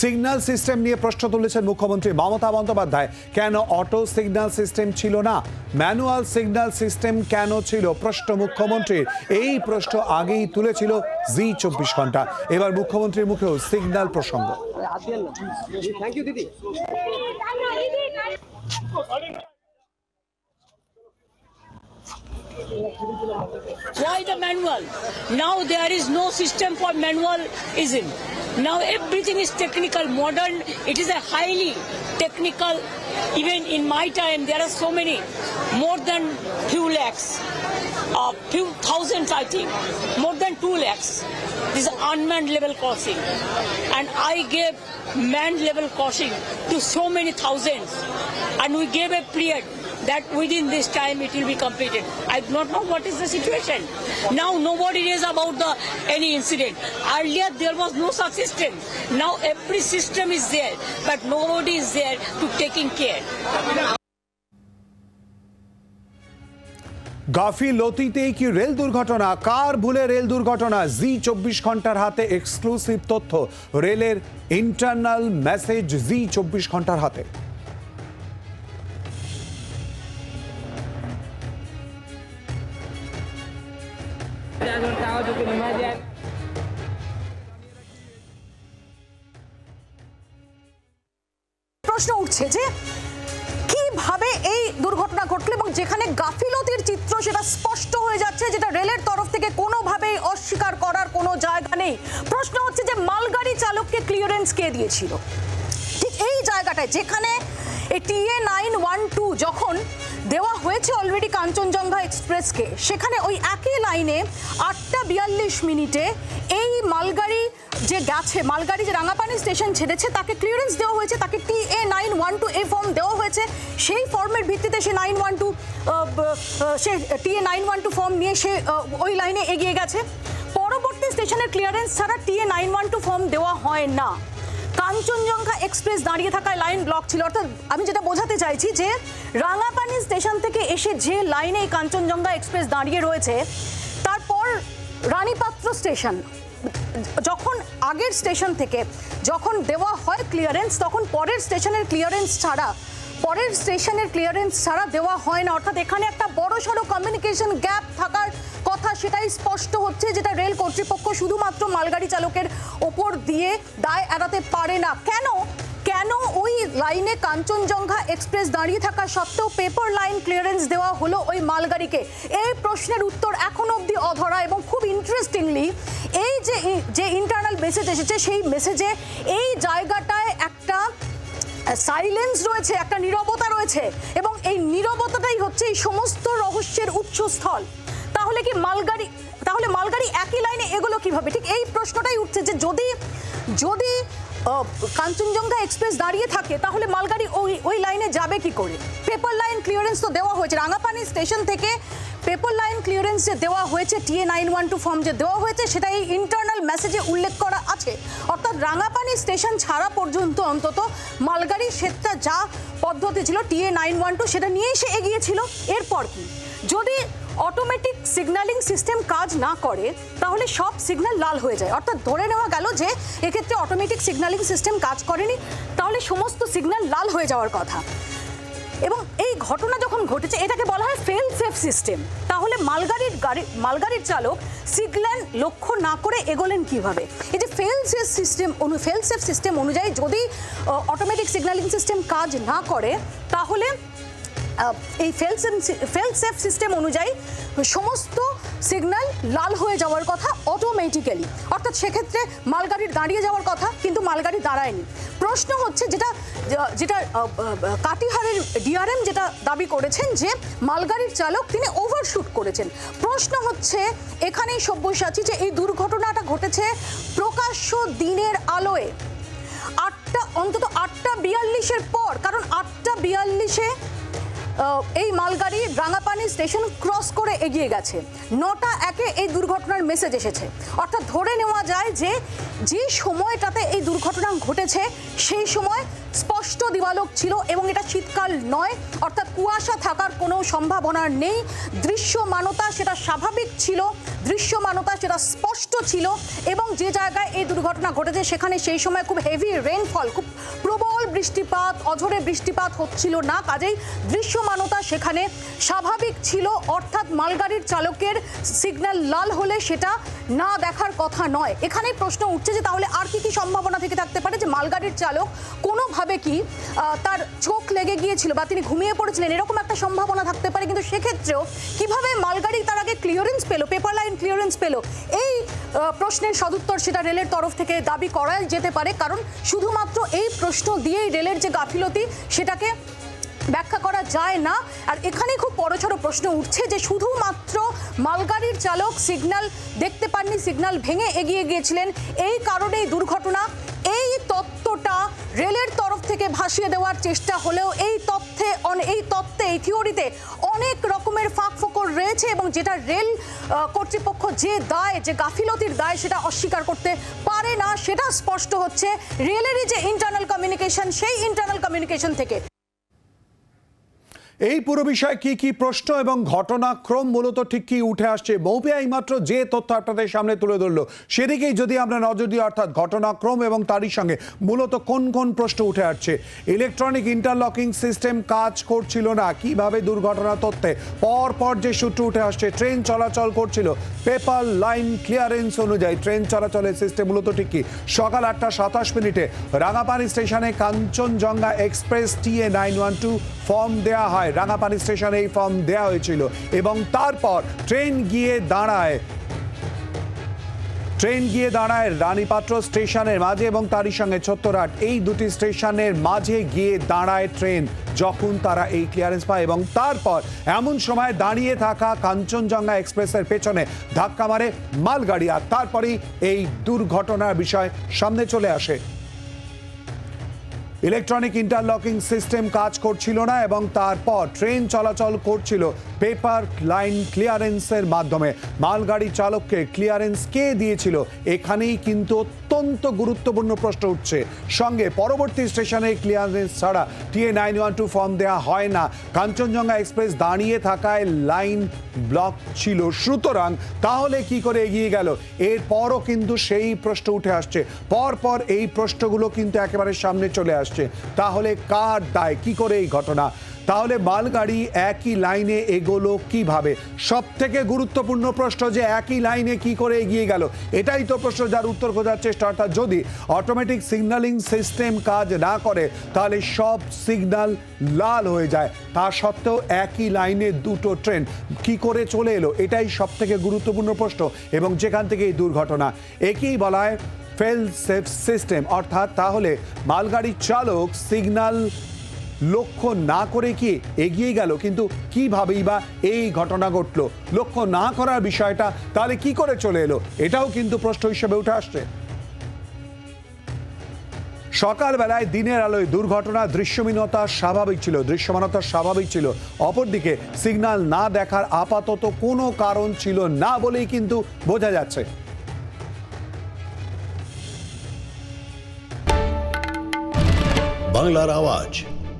Signal system নিয়ে প্রশ্ন তুলেছেন মুখ্যমন্ত্রী মমতা বন্দ্যোপাধ্যায়। কেন অটো সিগন্যাল সিস্টেম ছিল না? ম্যানুয়াল সিগন্যাল সিস্টেম কেন ছিল? প্রশ্ন মুখ্যমন্ত্রীর এই প্রশ্ন আগেই তুলেছিল জি চব্বিশ ঘণ্টা। এবার মুখ্যমন্ত্রীর মুখেও সিগন্যাল প্রসঙ্গ। থ্যাংক ইউ দিদি। Why the manual? Now there is no system for manualism. Now everything is technical, modern. It is a highly technical. Even in my time, there are so many, more than few lakhs, uh, few thousands, I think, more than two lakhs. This is unmanned level crossing, and I gave manned level crossing to so many thousands, and we gave a period that within this time it will be completed. I do not know what is the situation. Now nobody is about the any incident. Earlier there was no such system. Now every system is there, but nobody is there to taking care. গাফিলতিতেই কি rail দুর্ঘটনা? কার ভুলে rail দুর্ঘটনা? জি চব্বিশ ঘণ্টার হাতে exclusive তথ্য। রেলের ইন্টারনাল মেসেজ জি চব্বিশ ঘণ্টার হাতে। প্রশ্ন উঠছে যে কীভাবে এই দুর্ঘটনা ঘটলো এবং যেখানে গাফিলতির চিত্র সেটা স্পষ্ট হয়ে যাচ্ছে যেটা রেলের তরফ থেকে কোনোভাবেই অস্বীকার করার কোনো জায়গা নেই প্রশ্ন হচ্ছে যে মালগাড়ি চালককে ক্লিয়ারেন্স কে দিয়েছিল। ঠিক এই জায়গাটায় যেখানে টিএ নাইন ওয়ান টু যখন দেওয়া হয়েছে অলরেডি কাঞ্চনজঙ্ঘা এক্সপ্রেসকে, সেখানে ওই একই লাইনে আটটা বিয়াল্লিশ মিনিটে এই মালগাড়ি যে গেছে, মালগাড়ি যে রাঙাপানি স্টেশন ছেড়েছে, তাকে ক্লিয়ারেন্স দেওয়া হয়েছে, তাকে T A nine one two A form দেওয়া হয়েছে। সেই ফর্মের ভিত্তিতে সে nine one two say T A nine one two form নিয়ে সে ওই লাইনে এগিয়ে গেছে। পরবর্তী স্টেশনের ক্লিয়ারেন্স ছাড়া T A nine one two form দেওয়া হয় না। কাঞ্চনজঙ্ঘা এক্সপ্রেস দাঁড়িয়ে থাকায় লাইন ব্লক ছিল। অর্থাৎ আমি যেটা বোঝাতে চাইছি যে রাঙাপানি স্টেশন থেকে এসে যে লাইনে এই কাঞ্চনজঙ্ঘা এক্সপ্রেস দাঁড়িয়ে রয়েছে, তারপর রানীপাত্র স্টেশন, যখন আগের স্টেশন থেকে যখন দেওয়া হয় ক্লিয়ারেন্স তখন পরের স্টেশনের ক্লিয়ারেন্স ছাড়া, পরের স্টেশনের ক্লিয়ারেন্স ছাড়া দেওয়া হয় না। অর্থাৎ এখানে একটা বড় সড়ো কমিউনিকেশন গ্যাপ থাকার কথা সেটাই স্পষ্ট হচ্ছে যেটা রেল কর্তৃপক্ষ শুধুমাত্র মালগাড়ি চালকের ওপর দিয়ে দায় এড়াতে পারে না। কেন? কেন ওই লাইনে কাঞ্চনজঙ্ঘা এক্সপ্রেস দাঁড়িয়ে থাকা সত্ত্বেও পেপার লাইন ক্লিয়ারেন্স দেওয়া হলো ওই মালগাড়িকে? এই প্রশ্নের উত্তর এখন অবধি অধরা এবং খুব ইন্টারেস্টিংলি এই যে যে ইন্টারনাল মেসেজ এসেছে, সেই মেসেজে এই জায়গাটায় একটা সাইলেন্স রয়েছে, একটা নীরবতা রয়েছে এবং এই নীরবতাটাই হচ্ছে এই সমস্ত রহস্যের উৎসস্থল। তাহলে কি মালগাড়ি, তাহলে মালগাড়ি একই লাইনে এগুলো কীভাবে? ঠিক এই প্রশ্নটাই উঠছে যে যদি যদি কাঞ্চনজঙ্ঘা এক্সপ্রেস দাঁড়িয়ে থাকে, তাহলে মালগাড়ি ওই ওই লাইনে যাবে কি করে? পেপার লাইন ক্লিয়ারেন্স তো দেওয়া হয়েছে। রাঙাপানি স্টেশন থেকে পেপার লাইন ক্লিয়ারেন্স যে দেওয়া হয়েছে TA nine one two form যে দেওয়া হয়েছে, সেটা এই ইন্টারনাল মেসেজে উল্লেখ করা আছে। অর্থাৎ রাঙাপানি স্টেশন ছাড়া পর্যন্ত অন্তত মালগাড়ি সেটা যা পদ্ধতি ছিল টিএ নাইন ওয়ান টু, সেটা নিয়েই সে এগিয়েছিল এরপর কি? যদি অটোমেটিক সিগন্যালিং সিস্টেম কাজ না করে, তাহলে সব সিগন্যাল লাল হয়ে যায়। অর্থাৎ ধরে নেওয়া গেল যে এক্ষেত্রে অটোমেটিক সিগন্যালিং সিস্টেম কাজ করেনি, তাহলে সমস্ত সিগন্যাল লাল হয়ে যাওয়ার কথা। এবং এই ঘটনা যখন ঘটেছে, এটাকে বলা হয় ফেল সেফ সিস্টেম তাহলে মালগাড়ির গাড়ি, মালগাড়ির চালক সিগন্যাল লক্ষ্য না করে এগোলেন কীভাবে? এই যে ফেল সেফ সিস্টেম অনু ফেল সেফ সিস্টেম অনুযায়ী যদি অটোমেটিক সিগন্যালিং সিস্টেম কাজ না করে, তাহলে এই ফেল ফেল সেফ সিস্টেম অনুযায়ী সমস্ত সিগন্যাল লাল হয়ে যাওয়ার কথা অটোমেটিক্যালি অর্থাৎ সেক্ষেত্রে মালগাড়ির দাঁড়িয়ে যাওয়ার কথা, কিন্তু মালগাড়ি দাঁড়ায়নি। প্রশ্ন হচ্ছে যেটা যেটা কাটিহারের ডিআরএম যেটা দাবি করেছেন যে মালগাড়ির চালক তিনি ওভারশুট করেছেন। প্রশ্ন হচ্ছে এখানেই সব্যসাচী যে এই দুর্ঘটনাটা ঘটেছে প্রকাশ্য দিনের আলোয়। আটটা, অন্তত আটটা বিয়াল্লিশের পর, কারণ আটটা বিয়াল্লিশে এই মালগাড়ি রাঙাপানি স্টেশন ক্রস করে এগিয়ে গেছে। নটা একে এই দুর্ঘটনার মেসেজ এসেছে। অর্থাৎ ধরে নেওয়া যায় যে যে সময়টাতে এই দুর্ঘটনা ঘটেছে, সেই সময় স্পষ্ট দিবালোক ছিল এবং এটা শীতকাল নয়, অর্থাৎ কুয়াশা থাকার কোনো সম্ভাবনা নেই। দৃশ্যমানতা সেটা স্বাভাবিক ছিল। দৃশ্যমানতা সেটা স্পষ্ট ছিল এবং যে জায়গায় এই দুর্ঘটনা ঘটেছে, সেখানে সেই সময় খুব হেভি রেইনফল খুব প্রবল বৃষ্টিপাত, অঝরে বৃষ্টিপাত হচ্ছিল না। কাজেই দৃশ্যমানতা সেখানে স্বাভাবিক ছিল, অর্থাৎ মালগাড়ির চালকের সিগন্যাল লাল হলে সেটা না দেখার কথা নয়। এখানেই প্রশ্ন উঠছে যে তাহলে আর কি কি সম্ভাবনা থেকে থাকতে পারে যে মালগাড়ির চালক কোনোভাবে কি তার চোখ লেগে গিয়েছিল বা তিনি ঘুমিয়ে পড়েছিলেন, এরকম একটা সম্ভাবনা থাকতে পারে। কিন্তু সেক্ষেত্রেও কীভাবে মালগাড়ি তার আগে ক্লিয়ারেন্স পেল পেপার লাইন ক্লিয়ারেন্স পেল। এই প্রশ্নের সদুত্তর সেটা রেলের তরফ থেকে দাবি করা যেতে পারে, কারণ শুধুমাত্র এই প্রশ্ন দিয়েই রেলের যে গাফিলতি, সেটাকে ব্যাখ্যা করা যায় না। আর এখানে খুব বড়সড় প্রশ্ন উঠছে যে শুধুমাত্র মালগাড়ির চালক সিগন্যাল দেখতে পাননি, সিগন্যাল ভেঙে এগিয়ে গিয়েছিলেন, এই কারণেই দুর্ঘটনা, এই তত্ত্বটা রেলের তরফ থেকে ভাসিয়ে দেওয়ার চেষ্টা হলেও এই তথ্যে এই তত্ত্বে এই থিওরিতে অনেক রকমের ফাঁক ফোকর রয়েছে এবং যেটা রেল কর্তৃপক্ষ যে দায়, যে গাফিলতির দায় সেটা অস্বীকার করতে পারে না। সেটা স্পষ্ট হচ্ছে রেলেরই যে ইন্টারনাল কমিউনিকেশন সেই ইন্টারনাল কমিউনিকেশন থেকে এই পুরো বিষয়ে কি কি প্রশ্ন এবং ঘটনাক্রম মূলত ঠিক কি উঠে আসছে? মৌপিয়া এইমাত্র যে তথ্য আপনাদের সামনে তুলে ধরলো, সেদিকেই যদি আমরা নজর দিই, অর্থাৎ ঘটনাক্রম এবং তারই সঙ্গে মূলত কোন কোন প্রশ্ন উঠে আসছে? ইলেকট্রনিক ইন্টারলকিং সিস্টেম কাজ করছিল না, কীভাবে দুর্ঘটনা তথ্যে? পর পর যে সূত্র উঠে আসছে, ট্রেন চলাচল করছিল। পেপার লাইন ক্লিয়ারেন্স অনুযায়ী ট্রেন চলাচলের সিস্টেম মূলত ঠিক কি? সকাল আটটা সাতাশ মিনিটে রাঙাপানি স্টেশনে Kanchenjunga express TA nine one two form দেওয়া হয়। রাঙাপানি স্টেশনে এই ফর্ম দেওয়া হয়েছিল এবং তারপর ট্রেন গিয়ে দাঁড়ায়, ট্রেন গিয়ে দাঁড়ায় রানীপাত্র স্টেশনের মাঝে এবং তারই সঙ্গে ছত্তরাট এই দুটি স্টেশনের মাঝে গিয়ে দাঁড়ায় ট্রেন, যখন তারা এই ক্লিয়ারেন্স পায় এবং তারপর এমন সময় দাঁড়িয়ে থাকা কাঞ্চনজঙ্ঘা এক্সপ্রেসের পেছনে ধাক্কা মারে মালগাড়ি আর তারপরেই এই দুর্ঘটনার বিষয় সামনে চলে আসে। ইলেকট্রনিক ইন্টারলকিং সিস্টেম কাজ করছিল না এবং তারপর ট্রেন চলাচল করছিল পেপার লাইন ক্লিয়ারেন্সের মাধ্যমে। মালগাড়ি চালককে ক্লিয়ারেন্স কে দিয়েছিল? এখানেই কিন্তু অত্যন্ত গুরুত্বপূর্ণ প্রশ্ন উঠছে। সঙ্গে পরবর্তী স্টেশনে ক্লিয়ারেন্স ছাড়া TA nine one two form দেওয়া হয় না। কাঞ্চনজঙ্ঘা এক্সপ্রেস দাঁড়িয়ে থাকায় লাইন ব্লক ছিল সুতরাং তাহলে কি করে এগিয়ে গেল? এরপরও কিন্তু সেই প্রশ্ন উঠে আসছে। পরপর এই প্রশ্নগুলো কিন্তু একেবারে সামনে চলে আসছে। তাহলে কার দায়? কি করে এই ঘটনা? তাহলে মালগাড়ি একই লাইনে এগোলো কীভাবে? সব থেকে গুরুত্বপূর্ণ প্রশ্ন যে একই লাইনে কি করে এগিয়ে গেল, এটাই তো প্রশ্ন যার উত্তর খোঁজার চেষ্টা। অর্থাৎ যদি অটোমেটিক সিগন্যালিং সিস্টেম কাজ না করে, তাহলে সব সিগন্যাল লাল হয়ে যায়। তা সত্ত্বেও একই লাইনে দুটো ট্রেন কি করে চলে এলো, এটাই সব থেকে গুরুত্বপূর্ণ প্রশ্ন এবং যেখান থেকে এই দুর্ঘটনা। একেই বলা হয় ফেল সেফ সিস্টেম অর্থাৎ তাহলে মালগাড়ির চালক সিগন্যাল লক্ষ্য না করে কি এগিয়ে গেল? কিন্তু কিভাবেই বা এই ঘটনা ঘটলো? লক্ষ্য না করার বিষয়টা তাহলে কি করে চলে এলো? এটাও কিন্তু প্রশ্ন হিসেবে উঠে আসছে। সকালবেলায় দিনের আলোয় দুর্ঘটনা, দৃশ্যমানতা স্বাভাবিক ছিল, দৃশ্যমানতা স্বাভাবিক ছিল। অপরদিকে সিগন্যাল না দেখার আপাতত কোনো কারণ ছিল না বলেই কিন্তু বোঝা যাচ্ছে। বাংলার আওয়াজ।